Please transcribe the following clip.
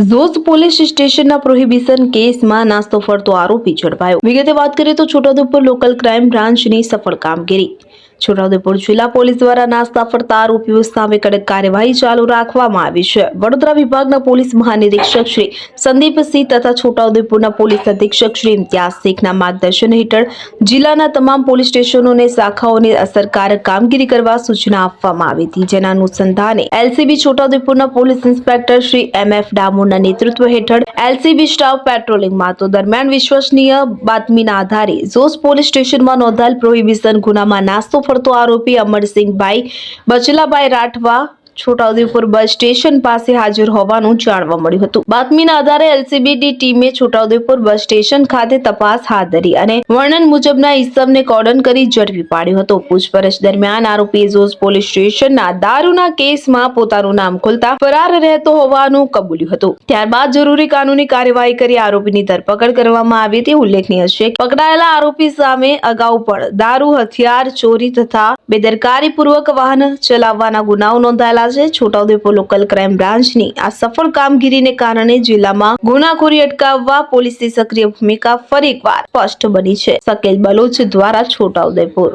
Zoz police સ્ટેશનના prohibition કેસમાં નાસ્તો ફરતો આરોપી ઝડપાયો. વિગતે વાત કરીએ તો છોટાઉદેપુર લોકલ ક્રાઇમ બ્રાન્ચની સફળ કામગીરી. છોટાઉદેપુર જિલ્લા પોલીસ દ્વારા નાસ્તા ફરતા આરોપીઓ સામે કડક કાર્યવાહી ચાલુ રાખવામાં આવી છે. વડોદરા વિભાગના પોલીસ મહાનિરીક્ષક શ્રી સંદીપસિંહ તથા છોટાઉદેપુરના પોલીસ અધિક્ષક શ્રી ઇમ્તિયાઝ શેખના માર્ગદર્શન હેઠળ જિલ્લાના તમામ પોલીસ સ્ટેશનોને શાખાઓને અસરકારક કામગીરી કરવા સૂચના આપવામાં આવી હતી. જેના અનુસંધાને LCB છોટાઉદેપુરના police inspector Shri M F ડામોરના નેતૃત્વ હેઠળ એલસીબી સ્ટાફ પેટ્રોલિંગમાં તો દરમિયાન વિશ્વસનીય બાતમીના આધારે ઝોસ પોલીસ સ્ટેશનમાં નોંધાયેલ પ્રોહિબિશન ગુનામાં નાસ્તો ફરતો આરોપી અમરસિંહભાઈ બચલાભાઈ રાઠવા છોટાઉદેપુર બસ સ્ટેશન પાસે હાજર હોવાનું જાણવા મળ્યું હતું. બાતમીના આધારે એલસીબીની ટીમે છોટાઉદેપુર બસ સ્ટેશન ખાતે તપાસ હાથ ધરી અને વર્ણન મુજબના ઇસમને કોર્ડન કરી ઝડપી પાડ્યો હતો. પૂછપરછ દરમિયાન આરોપી ઝોઝ પોલીસ સ્ટેશનના દારૂના કેસમાં પોતાનું નામ ખોલતા ફરાર રહેતો હોવાનું કબૂલ્યું હતું. ત્યારબાદ જરૂરી કાનૂની કાર્યવાહી કરી આરોપીની ધરપકડ કરવામાં આવી તે ઉલ્લેખનીય છે. પકડાયેલા આરોપી સામે અગાઉ પણ દારૂ, હથિયાર, ચોરી તથા બેદરકારીપૂર્વક વાહન ચલાવવાના ગુનાઓ નોંધાયેલા છે. છોટાઉદેપુર લોકલ ક્રાઇમ બ્રાન્ચની આ સફળ કામગીરીને કારણે જિલ્લામાં ગુનાખોરી અટકાવવા પોલીસની સક્રિય ભૂમિકા ફરી એકવાર સ્પષ્ટ બની છે. સકેલ બલોચ દ્વારા છોટાઉદેપુર.